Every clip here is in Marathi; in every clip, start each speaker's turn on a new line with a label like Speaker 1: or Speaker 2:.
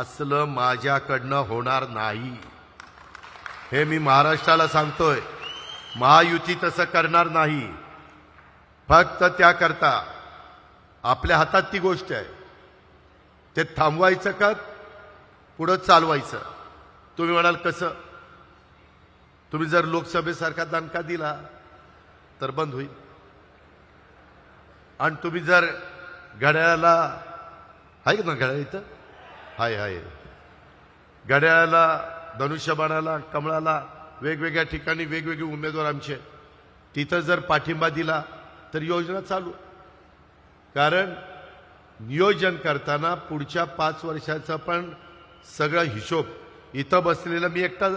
Speaker 1: असलं माझ्याकडनं होणार नाही. हे मी महाराष्ट्राला सांगतोय. महायुती तसं करणार नाही. फक्त त्याकरता आपल्या हातात ती गोष्ट आहे. ते थांबवायचं का? पुढं चालवायचं. तुम्ही म्हणाल कसं? तुम्ही जर लोकसभेसारखा दणका दिला तर बंद होईल. आणि तुम्ही जर घड्याळाला आहे ना घड्याळ इथं? हाय हाय. घड्याळाला धनुष्यबाणाला कमळाला वेगवेगळ्या ठिकाणी वेगवेगळे उमेदवार आमचे. तिथं जर पाठिंबा दिला तर योजना चालू. कारण नियोजन करताना पुढच्या पाच वर्षाचा पण सगळा हिशोब. इथं बसलेला मी एकटा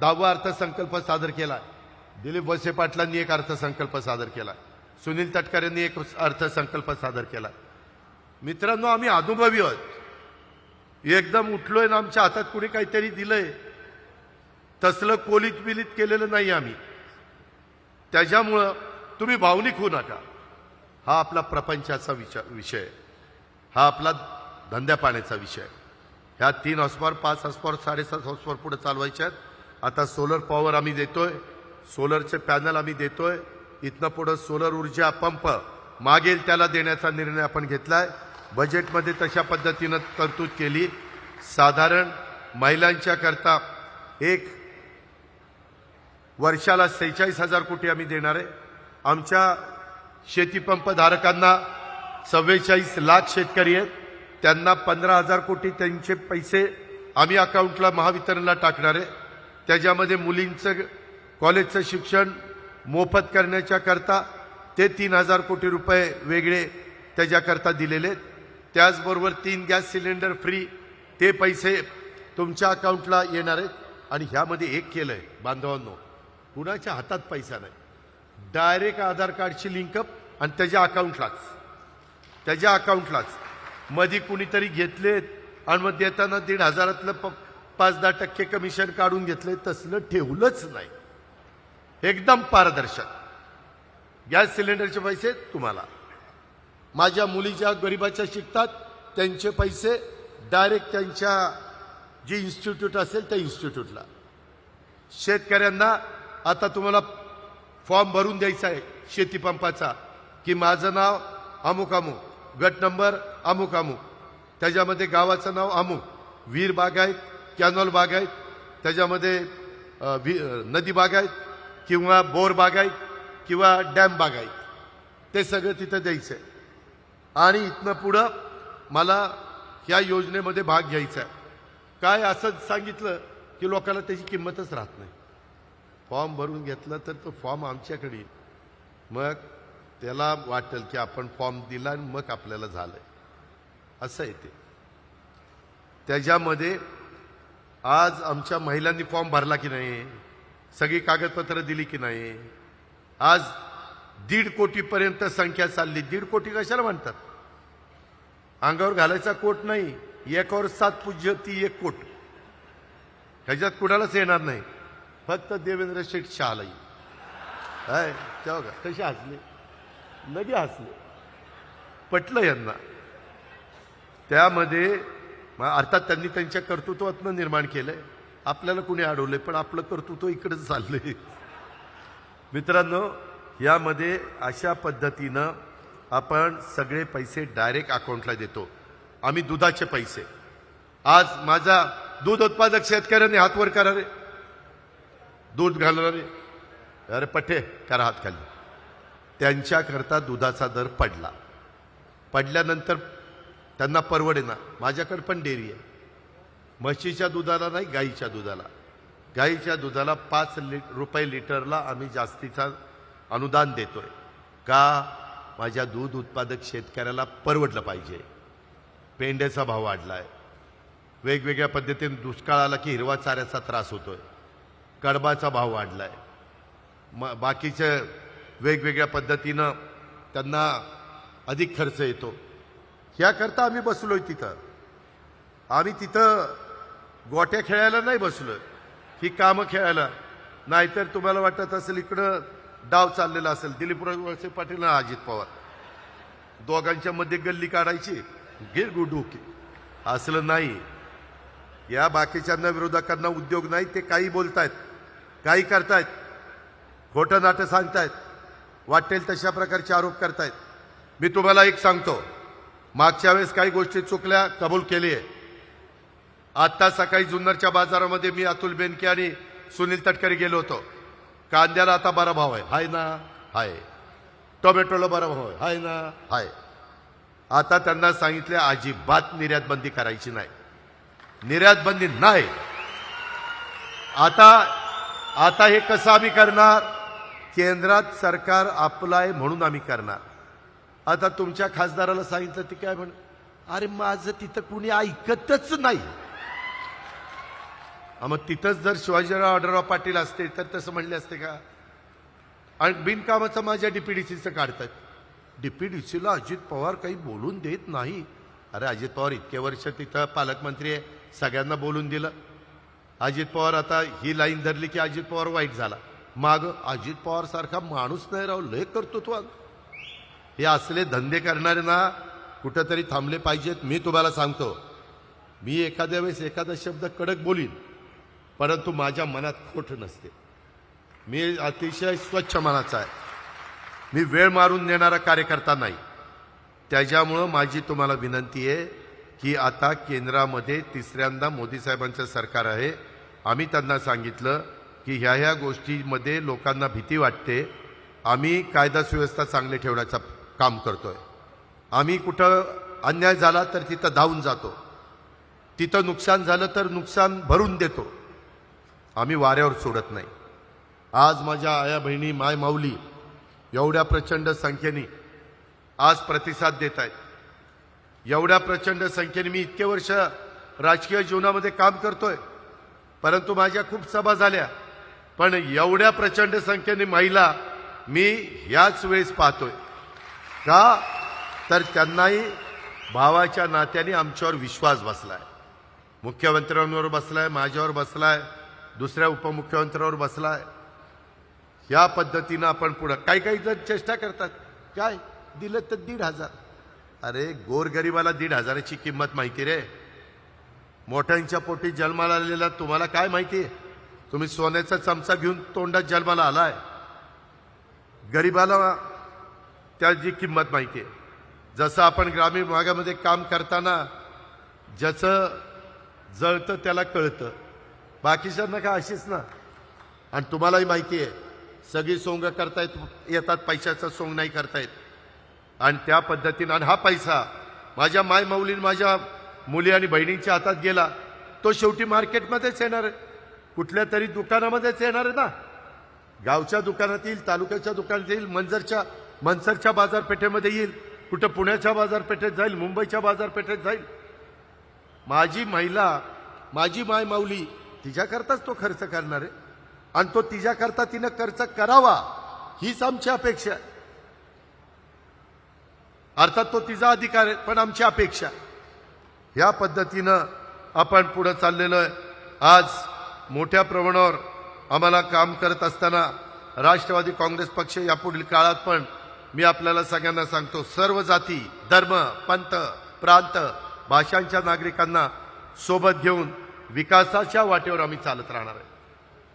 Speaker 1: दहावा अर्थसंकल्प सादर केला दिलीप वसे पाटलांनी एक अर्थसंकल्प सादर केला सुनील तटकरेंनी एक अर्थसंकल्प सादर केला मित्रांनो आम्ही अनुभवी आहोत. एकदम उठलो आहे ना आमच्या हातात कुणी काहीतरी दिलंय. तसलं कोलित बिलित केलेलं नाही आम्ही. त्याच्यामुळं तुम्ही भावनिक होऊ नका. हा आपला प्रपंचाचा विचार विषय. हा आपला धंद्या पाण्याचा विषय. ह्या तीन हॉस्पॉर पाच हॉस्पॉर साडेसात हॉस्पॉर पुढे चालवायच्या आहेत. आता सोलर पॉवर आम्ही देतोय. सोलरचे पॅनल आम्ही देतोय. इथनं पुढं सोलर ऊर्जा पंप मागेल त्याला देण्याचा निर्णय आपण घेतला आहे बजेटमध्ये तशा पद्धतीनं तरतूद केली. साधारण महिलांच्या करता एक वर्षाला सेहेचाळीस हजार कोटी आम्ही देणार आहे. आमच्या शेतीपंपधारकांना सव्वेचाळीस चव्वेचाळीस लाख शेतकरी आहेत. त्यांना पंधरा हजार कोटी त्यांचे पैसे आम्ही अकाउंटला महावितरणला टाकणार आहे. त्याच्यामध्ये मुलींचं कॉलेजचं शिक्षण मोफत करण्याच्या करता ते तीन हजार कोटी रुपये वेगळे त्याच्याकरता दिलेले आहेत. त्याचबरोबर तीन गॅस सिलेंडर फ्री ते पैसे तुमच्या अकाउंटला येणार आहेत. आणि ह्यामध्ये एक आहे बांधवांनो कुणाच्या हातात पैसा नाही. डायरेक्ट आधार कार्डची लिंकअप आणि त्याच्या अकाउंटलाच. त्याच्या अकाउंटलाच. मध्ये कुणीतरी घेतलेत आणि मग देताना दीड हजारातलं प पाच दहा टक्के कमिशन काढून घेतले तसलं ठेवलंच नाही. एकदम पारदर्शक. गॅस सिलेंडरचे पैसे तुम्हाला. माझ्या मुलीच्या गरिबाच्या शिकतात त्यांचे पैसे डायरेक्ट त्यांच्या जे इन्स्टिट्यूट असेल त्या इन्स्टिट्यूटला शेतकऱ्यांना आता तुम्हाला फॉर्म भरून द्यायचा आहे शेतीपंपाचा की माझं नाव अमुक अमुक गट नंबर अमुक अमुक. त्याच्यामध्ये गावाचं नाव अमुक वीर बागायत कॅनॉल बागायत त्याच्यामध्ये अ, वी अ, नदी किंवा बोर बागायत किंवा डॅम बाग आहेत. ते सगळं तिथं द्यायचं आहे आणि इथनं पुढं मला या योजनेमध्ये भाग घ्यायचा आहे. काय असं सांगितलं की लोकांना त्याची किंमतच राहत नाही. फॉर्म भरून घेतला तर तो फॉर्म आमच्याकडे मग त्याला वाटेल की आपण फॉर्म दिला आणि मग आपल्याला झालं असं आहे ते. त्याच्यामध्ये आज आमच्या महिलांनी फॉर्म भरला की नाही? सगळी कागदपत्रं दिली की नाही? आज दीड कोटीपर्यंत संख्या चालली. दीड कोटी कशाला म्हणतात? अंगावर घालायचा कोट नाही एकावर सात पूज्य ती एक कोट. ह्याच्यात कुणालाच येणार नाही. फक्त देवेंद्र शेठ शहाला काय तेव्हा का? कसे हसले? लगे हसले. पटलं यांना. त्यामध्ये अर्थात त्यांनी त्यांच्या कर्तृत्वातनं निर्माण केलंय. आपल्याला कुणी अडवलंय पण आपलं कर्तृत्व इकडेच चाललंय. मित्रांनो यामध्ये अशा पद्धतीनं आपण सगळे पैसे डायरेक्ट अकाउंटला देतो. आम्ही दुधाचे पैसे. आज माझा दूध उत्पादक शेतकऱ्यांनी हात वर करा रे दूध घालणारे. अरे पठे करा हात खाली. त्यांच्याकरता दुधाचा दर पडला. पडल्यानंतर त्यांना परवडे ना. माझ्याकडे पण डेअरी आहे. म्हशीच्या दुधाला नाही गाईच्या दुधाला. गाईच्या दुधाला पाच लिट रुपये लिटरला आम्ही जास्तीचा अनुदान देतोय. का? माझ्या दूध उत्पादक शेतकऱ्याला परवडलं पाहिजे. पेंड्याचा भाव वाढलाय. वेगवेगळ्या पद्धतीने दुष्काळ आला की हिरवा चाऱ्याचा त्रास होतोय. कडबाचा भाव वाढलाय. म बाकीच्या वेगवेगळ्या पद्धतीनं त्यांना अधिक खर्च येतो. ह्याकरता आम्ही बसलोय तिथं. आम्ही तिथं गोट्या खेळायला नाही बसलोय. ही कामं खेळायला. नाहीतर तुम्हाला वाटत असेल इकडं डाव चाललेला असेल दिलीप वळसे पाटील आणि अजित पवार. दोघांच्या मध्ये गल्ली काढायची गिर गुडुकी असलं नाही. या बाकीच्यांना विरोधकांना उद्योग नाही ते काही बोलतायत काही करतायत खोटं नाटं सांगतायत वाटेल तशा प्रकारचे आरोप करतायत. मी तुम्हाला एक सांगतो मागच्या वेळेस काही गोष्टी चुकल्या कबूल केली आहे. आत्ता सकाळी जुन्नरच्या बाजारामध्ये मी अतुल बेनके आणि सुनील तटकरी गेलो होतो. कांद्याला आता बरा भाव आहे. हाय ना? हाय. टोमॅटोला बरा भाव आहे. हाय ना? हाय. आता त्यांना सांगितले अजिबात निर्यात बंदी करायची नाही. निर्यात बंदी नाही. आता आता हे कसं आम्ही करणार? केंद्रात सरकार आपलं आहे म्हणून आम्ही करणार. आता तुमच्या खासदाराला सांगितलं ते काय म्हण अरे माझं तिथं कुणी ऐकतच नाही. मग तिथंच जर शिवाजीराव आढळराव पाटील असते तर तसं म्हणले असते का? आणि बिनकामाचं माझ्या डीपीडीसीचं काढतात. डीपीडीसीला अजित पवार काही बोलून देत नाही. अरे अजित पवार इतके वर्ष तिथं पालकमंत्री आहे सगळ्यांना बोलून दिलं. अजित पवार आता ही लाईन धरली की अजित पवार वाईट झाला. माग अजित पवार सारखा माणूस नाही राव लय कर्तृत्व हे असले धंदे करणारे ना कुठंतरी थांबले पाहिजेत. मी तुम्हाला सांगतो मी एखाद्या वेळेस एखादा शब्द कडक बोलीन परंतु माझ्या मनात खोट नसते. मी अतिशय स्वच्छ मनाचा आहे. मी वेळ मारून नेणारा कार्यकर्ता नाही. त्याच्यामुळं माझी तुम्हाला विनंती आहे की आता केंद्रामध्ये तिसऱ्यांदा मोदी साहेबांचं सरकार आहे. आम्ही त्यांना सांगितलं की ह्या ह्या गोष्टीमध्ये लोकांना भीती वाटते. आम्ही कायदा सुव्यवस्था चांगली ठेवण्याचं काम करतोय. आम्ही कुठं अन्याय झाला तर तिथं धावून जातो. तिथं नुकसान झालं तर नुकसान भरून देतो. आम्ही वाऱ्यावर सोडत नाही. आज माझ्या आया बहिणी माय माऊली एवढ्या प्रचंड संख्येने आज प्रतिसाद देत आहेत एवढ्या प्रचंड संख्येने मी इतके वर्ष राजकीय जीवनामध्ये काम करतोय परंतु माझ्या खूप सभा झाल्या. पण एवढ्या प्रचंड संख्येने महिला मी ह्याच वेळेस पाहतोय. का? तर त्यांनाही भावाच्या नात्याने आमच्यावर विश्वास बसलाय. मुख्यमंत्र्यांवर बसलाय माझ्यावर बसलाय दुसऱ्या उपमुख्यमंत्र्यावर बसला या पद्धतीनं आपण पुढं काही काही जण चेष्टा करतात. काय? दिलं तर दीड हजार. अरे गोरगरिबाला दीड हजाराची किंमत माहिती रे. मोठ्यांच्या पोटी जन्माला आलेला तुम्हाला काय माहिती? आहे तुम्ही सोन्याचा चमचा घेऊन तोंडात जन्माला आलाय. गरिबाला त्याची किंमत माहिती आहे. जसं आपण ग्रामीण भागामध्ये काम करताना ज्याचं जळतं त्याला कळतं. बाकीच्यांना काय अशीच ना. आणि तुम्हालाही माहिती आहे सगळी सोंग करतायत येतात पैशाचा सोंग नाही करतायत. आणि त्या पद्धतीनं आणि हा पैसा माझ्या माय माऊलीन माझ्या मुली आणि बहिणींच्या हातात गेला तो शेवटी मार्केटमध्येच येणार आहे. कुठल्या तरी दुकानामध्येच येणार आहे ना. गावच्या दुकानात येईल तालुक्याच्या दुकानात येईल मंजरच्या मनसरच्या बाजारपेठेमध्ये येईल कुठं पुण्याच्या बाजारपेठेत जाईल मुंबईच्या बाजारपेठेत जाईल. माझी महिला माझी माय माऊली तिच्याकरताच तो खर्च करणार आहे. आणि तो तिच्याकरता तिनं खर्च करावा हीच आमची अपेक्षा आहे. अर्थात तो तिचा अधिकार आहे पण आमची अपेक्षा ह्या पद्धतीनं आपण पुढं चाललेलो आहे. आज मोठ्या प्रमाणावर आम्हाला काम करत असताना राष्ट्रवादी काँग्रेस पक्ष यापुढील काळात पण मी आपल्याला सगळ्यांना सांगतो सर्व जाती धर्म पंथ प्रांत भाषांच्या नागरिकांना सोबत घेऊन विकासाच्या वाटेवर आम्ही चालत राहणार आहे.